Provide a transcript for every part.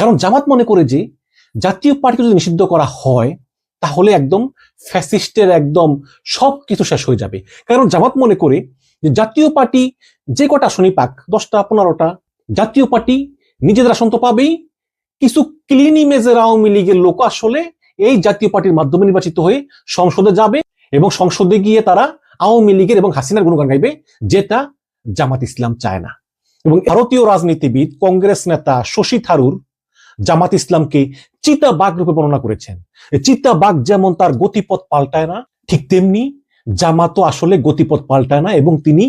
কারণ জামাত মনে করে যে জাতীয় পার্টিকে যদি নিষিদ্ধ করা হয়, তাহলে একদম ফ্যাসিস্টের একদম সব কিছু শেষ হয়ে যাবে। কারণ জামাত মনে করে যে জাতীয় পার্টি যে কটা আসনই পাক, দশটা, পনেরোটা, জাতীয় পার্টি নিজেদের আসন তো পাবেই। কিছু ক্লিন ইমেজের আওয়ামী লীগের লোক আসলে এই জাতীয় পার্টির মাধ্যমে নির্বাচিত হয়ে সংসদে যাবে এবং সংসদে গিয়ে তারা আওয়ামী লীগের এবং হাসিনার গুণগান গাইবে, যেটা জামাত ইসলাম চায় না। এবং ভারতীয় রাজনীতিবিদ, কংগ্রেস নেতা শশী থারুর জামাত ইসলামকে চিতা বাঘ রূপে বর্ণনা করেছেন। চিতা বাঘ যেমন তার গতিপথ পাল্টায় না, ঠিক তেমনি জামাতও আসলে গতিপথ পাল্টায় না এবং তিনি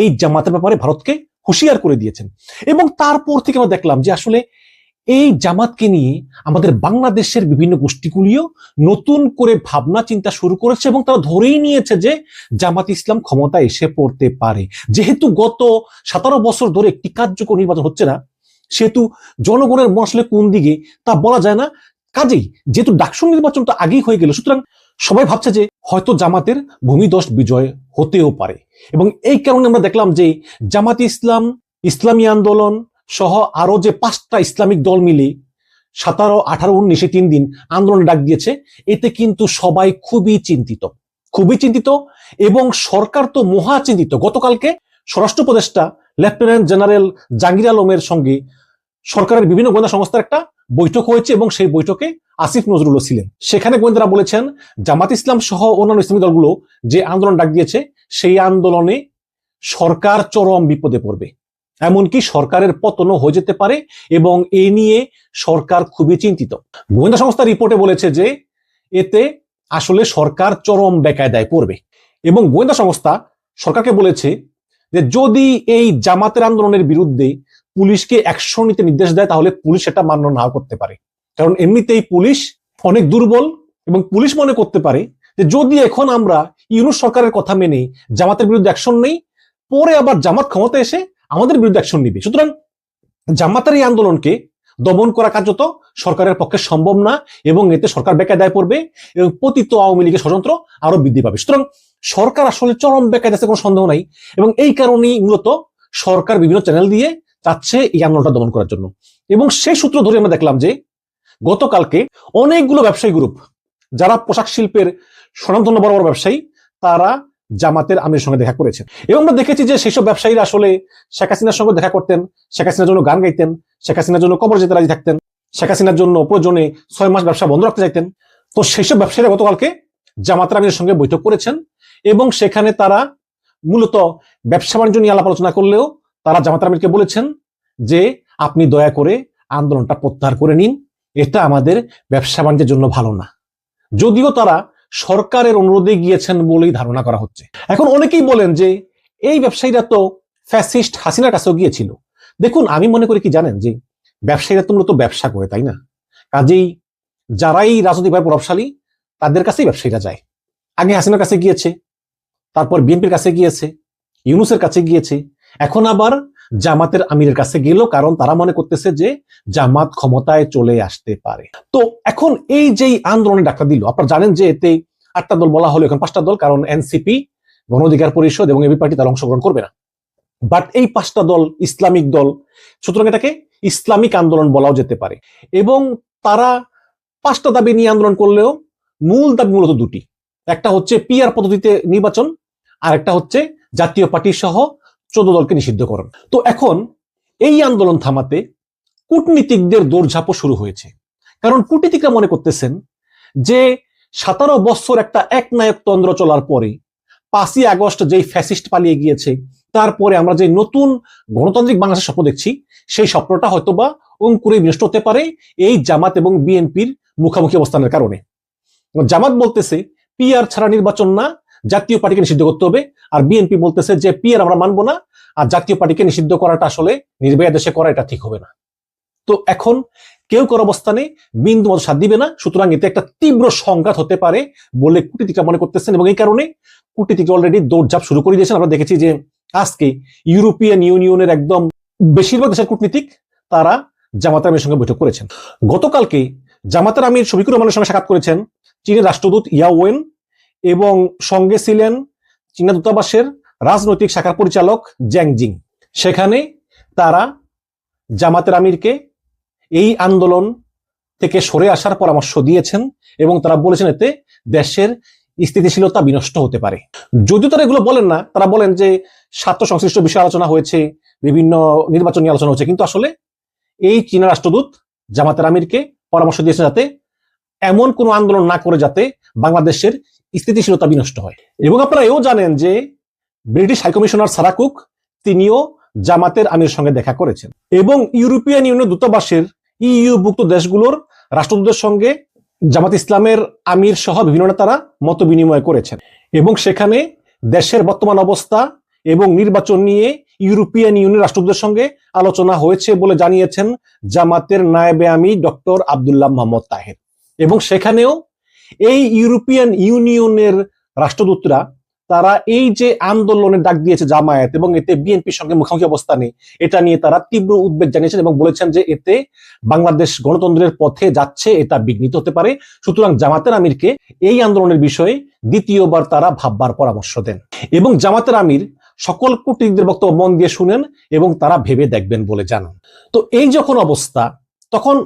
এই জামাতের ব্যাপারে ভারতকে হুঁশিয়ার করে দিয়েছেন। এবং তারপর থেকে আমরা দেখলাম যে আসলে এই জামাতকে নিয়ে আমাদের বাংলাদেশের বিভিন্ন গোষ্ঠীগুলিও নতুন করে ভাবনা চিন্তা শুরু করেছে এবং তারা ধরেই নিয়েছে যে জামাত ইসলাম ক্ষমতা এসে পড়তে পারে। যেহেতু গত সতেরো বছর ধরে একটি কার্যকর নির্বাচন হচ্ছে না সেহেতু জনগণের মশলে কোন দিকে তা বলা যায় না। কাজেই যেহেতু ডাকসু নির্বাচন তো আগেই হয়ে গেল, সুতরাং সবাই ভাবছে যে হয়তো জামাতের ভূমিদশ বিজয় হতেও পারে। এবং এই কারণে আমরা দেখলাম যে জামাত ইসলাম, ইসলামী আন্দোলন সহ আরও যে পাঁচটা ইসলামিক দল মিলে সতেরো, আঠারো, উনিশে তিন দিন আন্দোলন ডাক দিয়েছে। এতে কিন্তু সবাই খুবই চিন্তিত খুবই চিন্তিত এবং সরকার তো মহা চিন্তিত। গতকালকে স্বরাষ্ট্র উপদেষ্টা লেফটেন্যান্ট জেনারেল জাহাঙ্গীর আলমের সঙ্গে সরকারের বিভিন্ন গোয়েন্দা সংস্থার একটা বৈঠক হয়েছে এবং সেই বৈঠকে আসিফ নজরুলও ছিলেন। সেখানে গোয়েন্দারা বলেছেন, জামাত ইসলাম সহ অন্যান্য ইসলামী দলগুলো যে আন্দোলন ডাক দিয়েছে, সেই আন্দোলনে সরকার চরম বিপদে পড়বে। এমনকি সরকারের পতনও হয়ে যেতে পারে এবং এ নিয়ে সরকার খুবই চিন্তিত। গোয়েন্দা সংস্থার রিপোর্টে বলেছে যে, এতে আসলে সরকার চরম বেকায়দায় পড়বে। এবং গোয়েন্দা সংস্থা সরকারকে বলেছে যে যদি এই জামাতের আন্দোলনের বিরুদ্ধে পুলিশকে অ্যাকশন নিতে নির্দেশ দেয়, তাহলে পুলিশ এটা মান্য নাও করতে পারে। কারণ এমনিতেই পুলিশ অনেক দুর্বল এবং পুলিশ মনে করতে পারে যে যদি এখন আমরা ইউনুস সরকারের কথা মেনে জামাতের বিরুদ্ধে অ্যাকশন নেই, পরে আবার জামাত ক্ষমতা এসে আমাদের বিরুদ্ধে অ্যাকশন নিবে। সুতরাং জামাতের এই আন্দোলনকে দমন করা কার্যত সরকারের পক্ষে সম্ভব না এবং এতে সরকার বেকায়দায় পড়বে এবং পতিত আওয়ামী লীগের ষড়যন্ত্র আরও বৃদ্ধি পাবে। সুতরাং সরকার আসলে চরম বেকায়দা আছে কোনো সন্দেহ নাই। এবং এই কারণেই মূলত সরকার বিভিন্ন চ্যানেল দিয়ে চাচ্ছে এই আন্দোলনটা দমন করার জন্য। এবং সেই সূত্র ধরে আমরা দেখলাম যে গতকালকে অনেকগুলো ব্যবসায়ী গ্রুপ যারা পোশাক শিল্পের স্বনামধন্য বড় বড় ব্যবসায়ী, তারা জামাতের আমির সঙ্গে দেখা করেছেন এবং আমরা দেখেছি যে সেসব ব্যবসায়ীরা আসলে শেখ হাসিনার সঙ্গে দেখা করতেন, শেখ হাসিনার জন্য গান গাইতেন, শেখ হাসিনার জন্য কবর যেতে রাজি থাকতেন, শেখ হাসিনার জন্য প্রয়োজনে ছয় মাস ব্যবসা বন্ধ রাখতে চাইতেন। তো সেসব ব্যবসায়ীরা গতকালকে জামাতের আমিরের সঙ্গে বৈঠক করেছেন। এবং সেখানে তারা মূলত ব্যবসা বাণিজ্য নিয়ে আলাপ আলোচনা করলেও তারা জামাত আমিরকে বলেছেন যে আপনি দয়া করে আন্দোলনটা প্রত্যাহার করে নিন, এটা আমাদের ব্যবসা বাণিজ্যের জন্য ভালো না। যদিও তারা সরকারের অনুরোধে গিয়েছেন বলেই ধারণা করা হচ্ছে। এখন অনেকেই বলেন যে এই ব্যবসায়ীরা তো ফ্যাসিস্ট হাসিনার কাছেও গিয়েছিল। দেখুন, আমি মনে করি কি জানেন যে ব্যবসায়ীরা তো মূলত ব্যবসা করে, তাই না? কাজেই যারাই রাজনৈতিকভাবে প্রভাবশালী, তাদের কাছেই ব্যবসায়ীরা যায়। আগে হাসিনার কাছে গিয়েছে তারপর বিএনপির কাছে গিয়েছে, ইউনুসের কাছে গিয়েছে। এখন আবার জামাতের আমিরের কাছে গেল কারণ তারা মনে করতেছে যে জামাত ক্ষমতায় চলে আসতে পারে। তো এখন এই যে আন্দোলনে ডাক্তার দিল, আপনারা জানেন যে এতে আটটা দল বলা হলো, এখন পাঁচটা দল, কারণ এনসিপি, গণ অধিকার পরিষদ এবং এবি পার্টি তারা অংশগ্রহণ করবে না। বাট এই পাঁচটা দল ইসলামিক দল, সুতরাং এটাকে ইসলামিক আন্দোলন বলাও যেতে পারে। এবং তারা পাঁচটা দাবি নিয়ে আন্দোলন করলেও মূল দাবি মূলত দুটি। একটা হচ্ছে পিআর পদ্ধতিতে নির্বাচন আর একটা হচ্ছে জাতীয় পার্টি সহ চোদ্দ দলকে নিষিদ্ধকরণ। তো এখন এই আন্দোলন থামাতে কূটনীতিকদের দৌড়ঝাঁপও শুরু হয়েছে। কারণ কূটনীতিকরা মনে করতেছেন যে সতেরো বছর একটা একনায়কতন্ত্র চলার পরে পাঁচই আগস্ট যেই ফ্যাসিস্ট পালিয়ে গিয়েছে, তারপরে আমরা যে নতুন গণতান্ত্রিক বাংলাদেশের স্বপ্ন দেখছি, সেই স্বপ্নটা হয়তোবা অঙ্কুরে বিনষ্ট হতে পারে এই জামাত এবং বিএনপির মুখামুখি অবস্থানের কারণে। জামাত বলতেছে, পিআর ছাড়া নির্বাচন না জাতীয় পার্টিকে নিষিদ্ধ করতে হবে। আর বিএনপি বলতেছে যে পিআর আমরা মানবো না, আর জাতীয় পার্টিকে নিষিদ্ধ করাটা আসলে নির্বাহী দেশে করা এটা ঠিক হবে না। তো এখন কেউ কারও অবস্থানে বিন্দু মতো সাথ দিবে না, সুতরাং এতে একটা তীব্র সংঘাত হতে পারে বলে কূটনীতিকরা মনে করতেছেন এবং এই কারণে কূটনীতিক অলরেডি দৌড়ঝাঁপ শুরু করে দিয়েছেন। আমরা দেখেছি যে, আজকে ইউরোপিয়ান ইউনিয়নের একদম বেশিরভাগ দেশের কূটনীতিক তারা জামাতার আমির সঙ্গে বৈঠক করেছেন। গতকালকে জামাতার আমির শফিকুর রহমানের সঙ্গে সাক্ষাৎ করেছেন চীনের রাষ্ট্রদূত ইয়াওয়েন এবং সঙ্গে ছিলেন চীনা দূতাবাসের রাজনৈতিক শাখার পরিচালক জ্যাংজিং। সেখানে তারা জামাতের আমিরকে এই আন্দোলন থেকে সরে আসার পরামর্শ দিয়েছেন এবং তারা বলেছেন এতে দেশের স্থিতিশীলতা বিনষ্ট হতে পারে। যদিও তারা এগুলো বলেন না, তারা বলেন যে স্বার্থ সংশ্লিষ্ট বিষয় আলোচনা হয়েছে, বিভিন্ন নির্বাচন নিয়ে আলোচনা হয়েছে, কিন্তু আসলে এই চীনা রাষ্ট্রদূত জামাতের আমিরকে পরামর্শ দিয়েছে যাতে এমন কোনো আন্দোলন না করে যাতে বাংলাদেশের স্থিতিশীলতা বিনষ্ট হয়। এবং আপনারা এও জানেন যে ব্রিটিশ হাইকমিশনার সারাকুক তিনিও জামাতের আমির সঙ্গে দেখা করেছেন। এবং ইউরোপিয়ান ইউনিয়ন দূতাবাসের ইইউভুক্ত দেশগুলোর রাষ্ট্রদূতের সঙ্গে জামাত ইসলামের আমির সহ বিভিন্ন নেতারা মত বিনিময় করেছেন। এবং সেখানে দেশের বর্তমান অবস্থা এবং নির্বাচন নিয়ে ইউরোপিয়ান ইউনিয়ন রাষ্ট্রদূতের সঙ্গে আলোচনা হয়েছে বলে জানিয়েছেন জামাতের নায়েবে আমি ডক্টর আবদুল্লাহ মোহাম্মদ তাহের। এবং সেখানেও এই ইউরোপিয়ান ইউনিয়নের রাষ্ট্রদূতরা, তারা এই যে আন্দোলনের ডাক দিয়েছে জামায়াত এবং এতে বিএনপির সঙ্গে মুখোমুখি অবস্থানে এটা নিয়ে তারা তীব্র উদ্বেগ জানিয়েছেন এবং বলেছেন যে এতে বাংলাদেশ গণতন্ত্রের পথে যাচ্ছে, এটা বিঘ্নিত হতে পারে। সুতরাং জামাতের আমিরকে এই আন্দোলনের বিষয়ে দ্বিতীয়বার তারা ভাববার পরামর্শ দেন এবং জামাতের আমির সকল কূটনীতিকদের বক্তব্য মন দিয়ে শুনেন এবং তারা ভেবে দেখবেন বলে জানান। তো এই যখন অবস্থা, তখন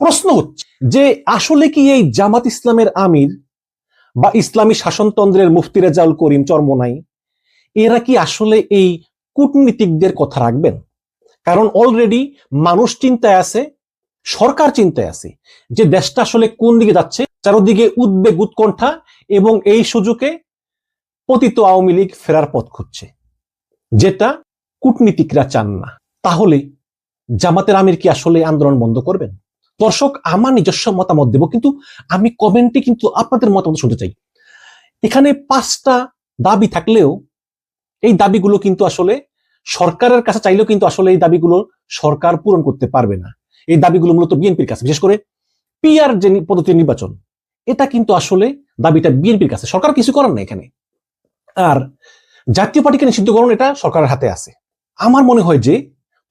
প্রশ্ন হচ্ছে যে আসলে কি এই জামাত ইসলামের আমির বা ইসলামী শাসনতন্ত্রের মুফতি রেজাউল করিম চরমনাই এরা কি আসলে এই কূটনীতিকদের কথা রাখবেন? কারণ অলরেডি মানুষ চিন্তায় আছে, সরকার চিন্তায় আছে যে দেশটা আসলে কোন দিকে যাচ্ছে, চারোদিকে উদ্বেগ, উৎকণ্ঠা এবং এই সুযোগে পতিত আওয়ামী লীগ ফেরার পথ খুঁজছে, যেটা কূটনীতিকরা চান না। তাহলে জামাতের আমির কি আসলে আন্দোলন বন্ধ করবেন? দর্শক, আমার নিজস্ব মতামত দেব, কিন্তু আমি কমেন্টে কিন্তু আপনাদের মতামত শুনতে চাই। এখানে পাঁচটা দাবি থাকলেও এই দাবিগুলো কিন্তু আসলে সরকারের কাছে চাইলেও কিন্তু আসলে এই দাবিগুলো সরকার পূরণ করতে পারবে না। এই দাবিগুলো মূলত বিএনপির কাছে, বিশেষ করে পিআর যে পদ্ধতির নির্বাচন, এটা কিন্তু আসলে দাবিটা বিএনপির কাছে। সরকার কিছু করার না এখানে। আর জাতীয় পার্টিকে নিষিদ্ধকরণ এটা সরকারের হাতে আছে। আমার মনে হয় যে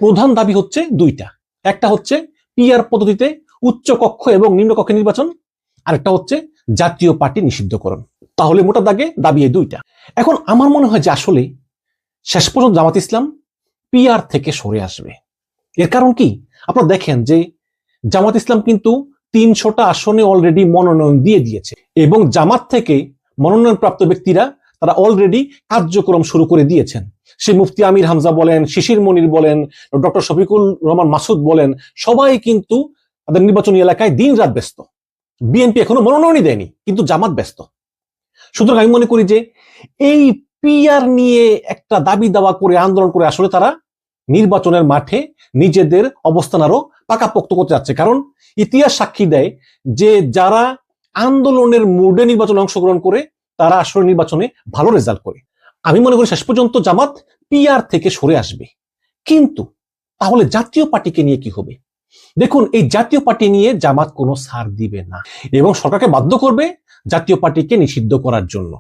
প্রধান দাবি হচ্ছে দুইটা। একটা হচ্ছে পিআর পদ্ধতিতে উচ্চ কক্ষ এবং নিম্ন কক্ষে নির্বাচন। আরেকটা হচ্ছে জাতীয় পার্টি নিষিদ্ধকরণ। তাহলে মোটা দাগে দাবি এই দুইটা। এখন আমার মনে হয় যে আসলে শেষ পর্যন্ত জামাত ইসলাম পিআর থেকে সরে আসবে। এর কারণ কি? আপনারা দেখেন যে জামাত ইসলাম কিন্তু তিনশোটা আসনে অলরেডি মনোনয়ন দিয়ে দিয়েছে এবং জামাত থেকে মনোনয়ন প্রাপ্ত ব্যক্তিরা তারা অলরেডি কার্যক্রম শুরু করে দিয়েছেন। সে মুফতি আমির হামজা বলেন, শিশির মনির বলেন, ডক্টর শফিকুল রহমান মাসুদ বলেন, সবাই কিন্তু তাদের নির্বাচনী এলাকায় দিন রাত ব্যস্ত বিএনপি এখনও মনোনয়নই দেয়নি, কিন্তু জামাত ব্যস্ত। সুতরাং আমি মনে করি যে এই পিআর নিয়ে একটা দাবি দাওয়া করে, আন্দোলন করে আসলে তারা নির্বাচনের মাঠে নিজেদের অবস্থান আরও পাকাপোক্ত করতে যাচ্ছে। কারণ ইতিহাস সাক্ষী দেয় যে যারা আন্দোলনের মুডে নির্বাচনে অংশগ্রহণ করে, তারা আসলে নির্বাচনে ভালো রেজাল্ট করে। আমি মনে করি শেষ পর্যন্ত জামাত পিআর থেকে সরে আসবে। কিন্তু তাহলে জাতীয় পার্টিকে নিয়ে কি হবে? দেখুন, এই জাতীয় পার্টি নিয়ে জামাত কোনো সার দিবে না এবং সরকারকে বাধ্য করবে জাতীয় পার্টিকে নিষিদ্ধ করার জন্য।